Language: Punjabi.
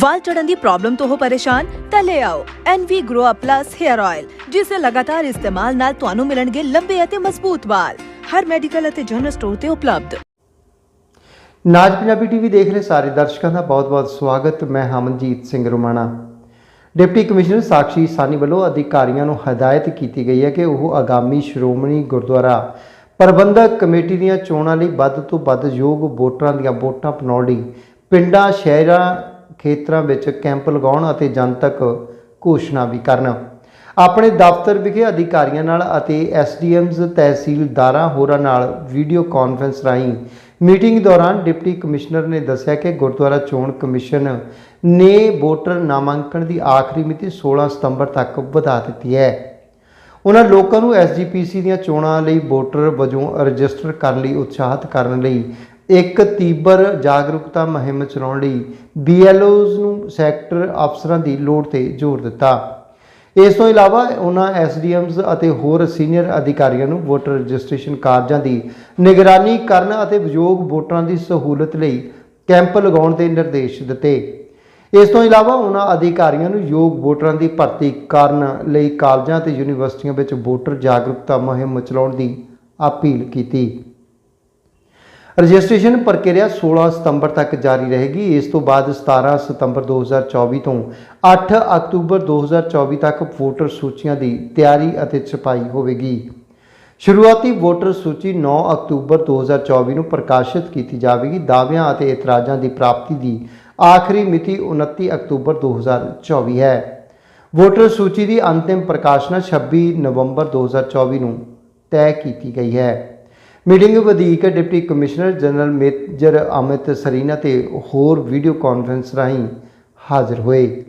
ਵਾਲ ਝੜਨ ਦੀ ਪ੍ਰੋਬਲਮ ਤੋਂ ਹੋ ਪਰੇਸ਼ਾਨ, ਤਾਂ ਲੈ ਆਓ NV Grow Up Plus Hair Oil ਜਿਸ ਦੇ ਲਗਾਤਾਰ ਇਸਤੇਮਾਲ ਨਾਲ ਤੁਹਾਨੂੰ ਮਿਲਣਗੇ ਲੰਬੇ ਅਤੇ ਮਜ਼ਬੂਤ ਵਾਲ। ਹਰ ਮੈਡੀਕਲ ਅਤੇ ਜਨਰਲ ਸਟੋਰ ਤੇ ਉਪਲਬਧ। ਨਾਜ ਪੰਜਾਬੀ ਟੀਵੀ ਦੇਖ ਰਹੇ ਸਾਰੇ ਦਰਸ਼ਕਾਂ ਦਾ ਬਹੁਤ-ਬਹੁਤ ਸਵਾਗਤ। ਮੈਂ ਹਮਨਜੀਤ ਸਿੰਘ ਰੁਮਾਣਾ। ਡਿਪਟੀ ਕਮਿਸ਼ਨਰ ਸਾਕਸ਼ੀ ਸਾਨੀ ਵੱਲੋਂ ਅਧਿਕਾਰੀਆਂ ਨੂੰ ਹਦਾਇਤ ਕੀਤੀ ਗਈ ਹੈ ਕਿ ਉਹ ਆਗਾਮੀ ਸ਼੍ਰੋਮਣੀ ਗੁਰਦੁਆਰਾ ਪ੍ਰਬੰਧਕ ਕਮੇਟੀ ਦੀਆਂ ਚੋਣਾਂ ਲਈ ਵੱਧ ਤੋਂ ਵੱਧ ਯੋਗ ਵੋਟਰਾਂ ਦੀਆਂ ਵੋਟਾਂ ਪਾਉਣ ਲਈ ਪਿੰਡਾਂ, ਸ਼ਹਿਰਾਂ ਖੇਤਰਾਂ ਵਿੱਚ ਕੈਂਪ ਲਗਾਉਣ ਅਤੇ ਜਨਤਕ ਘੋਸ਼ਣਾ ਵੀ ਕਰਨ। ਆਪਣੇ ਦਫ਼ਤਰ ਵਿਖੇ ਅਧਿਕਾਰੀਆਂ ਨਾਲ ਅਤੇ ਐਸਡੀਐਮਜ਼, ਤਹਿਸੀਲਦਾਰਾਂ ਹੋਰਾਂ ਨਾਲ ਵੀਡੀਓ ਕਾਨਫਰੰਸ ਰਾਹੀਂ ਮੀਟਿੰਗ ਦੌਰਾਨ ਡਿਪਟੀ ਕਮਿਸ਼ਨਰ ਨੇ ਦੱਸਿਆ ਕਿ ਗੁਰਦੁਆਰਾ ਚੋਣ ਕਮਿਸ਼ਨ ਨੇ ਵੋਟਰ ਨਾਮਾਂਕਣ ਦੀ ਆਖਰੀ ਮਿਤੀ 16 ਸਤੰਬਰ ਤੱਕ ਵਧਾ ਦਿੱਤੀ ਹੈ। ਉਹਨਾਂ ਲੋਕਾਂ ਨੂੰ ਐਸਜੀਪੀਸੀ ਦੀਆਂ ਚੋਣਾਂ ਲਈ ਵੋਟਰ ਵਜੋਂ ਰਜਿਸਟਰ ਕਰਨ ਲਈ ਉਤਸ਼ਾਹਿਤ ਕਰਨ ਲਈ ਇੱਕ ਤੀਬਰ ਜਾਗਰੂਕਤਾ ਮੁਹਿੰਮ ਚਲਾਉਣ ਲਈ ਬੀਐਲਓਜ਼ ਨੂੰ ਸੈਕਟਰ ਅਫਸਰਾਂ ਦੀ ਲੋੜ ਤੇ ਜ਼ੋਰ ਦਿੱਤਾ। ਇਸ ਤੋਂ ਇਲਾਵਾ ਉਹਨਾਂ ਐਸਡੀਐਮਜ਼ ਅਤੇ ਹੋਰ ਸੀਨੀਅਰ ਅਧਿਕਾਰੀਆਂ ਨੂੰ ਵੋਟਰ ਰਜਿਸਟ੍ਰੇਸ਼ਨ ਕਾਰਜਾਂ ਦੀ ਨਿਗਰਾਨੀ ਕਰਨ ਅਤੇ ਯੋਗ ਵੋਟਰਾਂ ਦੀ ਸਹੂਲਤ ਲਈ ਕੈਂਪ ਲਗਾਉਣ ਦੇ ਨਿਰਦੇਸ਼ ਦਿੱਤੇ। ਇਸ ਤੋਂ ਇਲਾਵਾ ਉਹਨਾਂ ਅਧਿਕਾਰੀਆਂ ਨੂੰ ਯੋਗ ਵੋਟਰਾਂ ਦੀ ਭਰਤੀ ਕਰਨ ਲਈ ਕਾਲਜਾਂ ਤੇ ਯੂਨੀਵਰਸਿਟੀਆਂ ਵਿੱਚ ਵੋਟਰ ਜਾਗਰੂਕਤਾ ਮੁਹਿੰਮ ਚਲਾਉਣ ਦੀ ਅਪੀਲ ਕੀਤੀ। ਰਜਿਸਟ੍ਰੇਸ਼ਨ ਪ੍ਰਕਿਰਿਆ 16 ਸਤੰਬਰ ਤੱਕ ਜਾਰੀ ਰਹੇਗੀ। ਇਸ ਤੋਂ ਬਾਅਦ 17 ਸਤੰਬਰ 2024 ਤੋਂ 8 ਅਕਤੂਬਰ 2024 ਤੱਕ ਵੋਟਰ ਸੂਚੀਆਂ ਦੀ ਤਿਆਰੀ ਅਤੇ ਛਪਾਈ ਹੋਵੇਗੀ। ਸ਼ੁਰੂਆਤੀ ਵੋਟਰ ਸੂਚੀ 9 ਅਕਤੂਬਰ 2024 ਨੂੰ ਪ੍ਰਕਾਸ਼ਿਤ ਕੀਤੀ ਜਾਵੇਗੀ। ਦਾਅਵਿਆਂ ਅਤੇ ਇਤਰਾਜ਼ਾਂ ਦੀ ਪ੍ਰਾਪਤੀ ਦੀ ਆਖਰੀ ਮਿਤੀ 29 ਅਕਤੂਬਰ 2024 ਹੈ। ਵੋਟਰ ਸੂਚੀ ਦੀ ਅੰਤਿਮ ਪ੍ਰਕਾਸ਼ਨਾ 26 ਨਵੰਬਰ 2024 ਨੂੰ ਤੈਅ ਕੀਤੀ ਗਈ ਹੈ। ਮੀਟਿੰਗ ਵਧੀਕ deputy commissioner general major Amit Sarina ਤੇ ਹੋਰ ਵੀਡੀਓ ਕਾਨਫਰੰਸ ਰਾਹੀਂ ਹਾਜ਼ਰ ਹੋਏ।